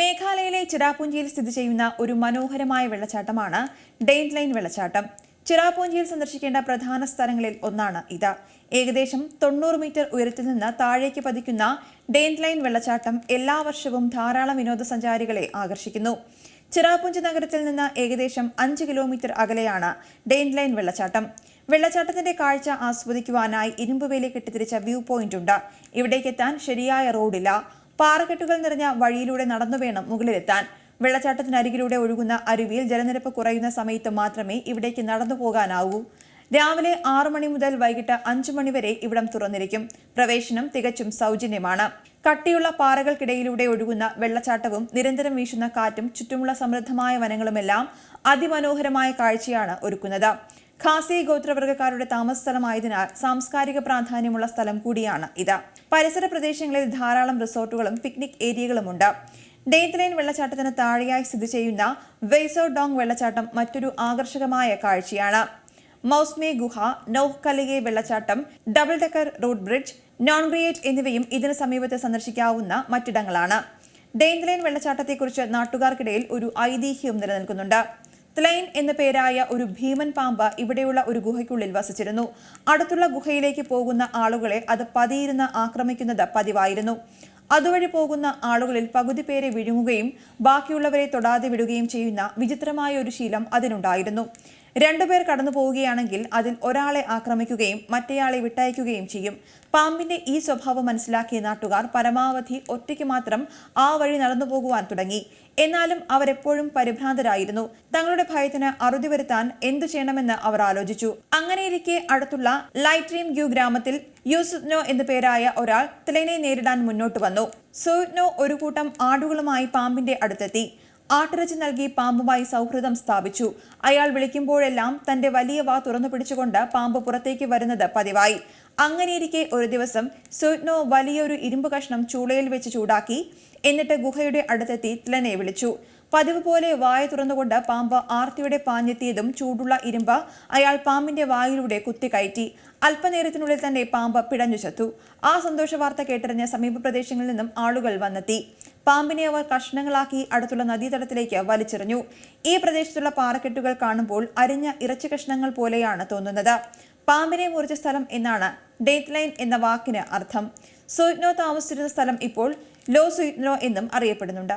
മേഘാലയയിലെ ചിറാപുഞ്ചിയിൽ സ്ഥിതി ചെയ്യുന്ന ഒരു മനോഹരമായ വെള്ളച്ചാട്ടമാണ് ഡെയിൻ ലൈൻ വെള്ളച്ചാട്ടം. ചിറാപുഞ്ചിയിൽ സന്ദർശിക്കേണ്ട പ്രധാന സ്ഥലങ്ങളിൽ ഒന്നാണ് ഇത്. ഏകദേശം തൊണ്ണൂറ് മീറ്റർ ഉയരത്തിൽ നിന്ന് താഴേക്ക് പതിക്കുന്ന ഡെയിൻ ലൈൻ വെള്ളച്ചാട്ടം എല്ലാ വർഷവും ധാരാളം വിനോദസഞ്ചാരികളെ ആകർഷിക്കുന്നു. ചിറാപുഞ്ചി നഗരത്തിൽ നിന്ന് ഏകദേശം അഞ്ച് കിലോമീറ്റർ അകലെയാണ് ഡെയിൻ ലൈൻ വെള്ളച്ചാട്ടം. വെള്ളച്ചാട്ടത്തിന്റെ കാഴ്ച ആസ്വദിക്കുവാനായി ഇരുമ്പുവേലി കെട്ടിത്തിരിച്ച വ്യൂ പോയിന്റ് ഉണ്ട്. ഇവിടേക്കെത്താൻ ശരിയായ റോഡില്ല. പാറക്കെട്ടുകൾ നിറഞ്ഞ വഴിയിലൂടെ നടന്നു വേണം മുകളിലെത്താൻ. വെള്ളച്ചാട്ടത്തിനരികിലൂടെ ഒഴുകുന്ന അരുവിയിൽ ജലനിരപ്പ് കുറയുന്ന സമയത്ത് മാത്രമേ ഇവിടേക്ക് നടന്നു പോകാനാവൂ. രാവിലെ ആറു മണി മുതൽ വൈകിട്ട് അഞ്ചു മണിവരെ ഇവിടം തുറന്നിരിക്കും. പ്രവേശനം തികച്ചും സൗജന്യമാണ്. കട്ടിയുള്ള പാറകൾക്കിടയിലൂടെ ഒഴുകുന്ന വെള്ളച്ചാട്ടവും നിരന്തരം വീശുന്ന കാറ്റും ചുറ്റുമുള്ള സമൃദ്ധമായ വനങ്ങളുമെല്ലാം അതിമനോഹരമായ കാഴ്ചയാണ് ഒരുക്കുന്നത്. ഖാസി ഗോത്രവർഗക്കാരുടെ താമസ സ്ഥലമായതിനാൽ സാംസ്കാരിക പ്രാധാന്യമുള്ള സ്ഥലം കൂടിയാണ് ഇത്. പരിസര പ്രദേശങ്ങളിൽ ധാരാളം റിസോർട്ടുകളും പിക്നിക് ഏരിയകളുമുണ്ട് ഡെയ്ത്ലൈൻ വെള്ളച്ചാട്ടത്തിന് താഴെയായി സ്ഥിതി ചെയ്യുന്ന വെയ്സോ ഡോങ് വെള്ളച്ചാട്ടം മറ്റൊരു ആകർഷകമായ കാഴ്ചയാണ്. മൗസ്മെ ഗുഹ നോഹ് കലിയെ വെള്ളച്ചാട്ടം double decker root bridge Nongriat എന്നിവയും ഇതിന് സമീപത്ത് സന്ദർശിക്കാവുന്ന മറ്റിടങ്ങളാണ്. ഡെയ്ത്ലൈൻ വെള്ളച്ചാട്ടത്തെക്കുറിച്ച് നാട്ടുകാർക്കിടയിൽ ഒരു ഐതിഹ്യവും നിലനിൽക്കുന്നുണ്ട്. ത്ലൈൻ എന്ന പേരായ ഒരു ഭീമൻ പാമ്പ് ഇവിടെയുള്ള ഒരു ഗുഹയ്ക്കുള്ളിൽ വസിച്ചിരുന്നു. അടുത്തുള്ള ഗുഹയിലേക്ക് പോകുന്ന ആളുകളെ അത് പതിയിരുന്ന് ആക്രമിക്കുന്നത് പതിവായിരുന്നു. അതുവഴി പോകുന്ന ആളുകളിൽ പകുതി പേരെ വിഴുങ്ങുകയും ബാക്കിയുള്ളവരെ തൊടാതെ വിടുകയും ചെയ്യുന്ന വിചിത്രമായ ഒരു ശീലം അതിനുണ്ടായിരുന്നു. രണ്ടുപേർ കടന്നു പോവുകയാണെങ്കിൽ അതിൽ ഒരാളെ ആക്രമിക്കുകയും മറ്റേയാളെ വിട്ടയക്കുകയും ചെയ്യും. പാമ്പിന്റെ ഈ സ്വഭാവം മനസ്സിലാക്കിയ നാട്ടുകാർ പരമാവധി ഒറ്റയ്ക്ക് മാത്രം ആ വഴി നടന്നു പോകുവാൻ തുടങ്ങി. എന്നാലും അവരെപ്പോഴും പരിഭ്രാന്തരായിരുന്നു. തങ്ങളുടെ ഭയത്തിന് അറുതി വരുത്താൻ എന്തു ചെയ്യണമെന്ന് അവർ ആലോചിച്ചു. അങ്ങനെയിരിക്കെ അടുത്തുള്ള ലൈറ്റ്രീം ഗ്യൂ ഗ്രാമത്തിൽ യൂസുനോ എന്ന പേരായ ഒരാൾ തിലനെ നേരിടാൻ മുന്നോട്ട് വന്നു. സുയുനോ ഒരു കൂട്ടം ആടുകളുമായി പാമ്പിന്റെ അടുത്തെത്തി. ആട്ടിറച്ചി നൽകി പാമ്പുമായി സൗഹൃദം സ്ഥാപിച്ചു. അയാൾ വിളിക്കുമ്പോഴെല്ലാം തന്റെ വലിയ വാ തുറന്നു പിടിച്ചുകൊണ്ട് പാമ്പ് പുറത്തേക്ക് വരുന്നത് പതിവായി. അങ്ങനെയിരിക്കെ ഒരു ദിവസം സുയുനോ വലിയൊരു ഇരുമ്പ് കഷ്ണം ചൂളയിൽ വെച്ച് ചൂടാക്കി എന്നിട്ട് ഗുഹയുടെ അടുത്തെത്തി തിലനെ വിളിച്ചു. പതിവ് പോലെ വായ തുറന്നുകൊണ്ട് പാമ്പ് ആർത്തിയുടെ പാഞ്ഞെത്തിയതും ചൂടുള്ള ഇരുമ്പ് അയാൾ പാമ്പിന്റെ വായിലൂടെ കുത്തിക്കയറ്റി അല്പനേരത്തിനുള്ളിൽ തന്നെ പാമ്പ് പിടഞ്ഞു ചത്തു. ആ സന്തോഷ വാർത്ത കേട്ടറിഞ്ഞ സമീപ പ്രദേശങ്ങളിൽ നിന്നും ആളുകൾ വന്നെത്തി. പാമ്പിനെ അവർ കഷ്ണങ്ങളാക്കി അടുത്തുള്ള നദീതടത്തിലേക്ക് വലിച്ചെറിഞ്ഞു. ഈ പ്രദേശത്തുള്ള പാറക്കെട്ടുകൾ കാണുമ്പോൾ അരിഞ്ഞ ഇറച്ചി കഷ്ണങ്ങൾ പോലെയാണ് തോന്നുന്നത്. പാമ്പിനെ മുറിച്ച സ്ഥലം എന്നാണ് ഡേറ്റ് ലൈൻ എന്ന വാക്കിന് അർത്ഥം. സുയിറ്റ്നോ താമസിച്ചിരുന്ന സ്ഥലം ഇപ്പോൾ ലോ സുയിറ്റ്നോ എന്നും അറിയപ്പെടുന്നുണ്ട്.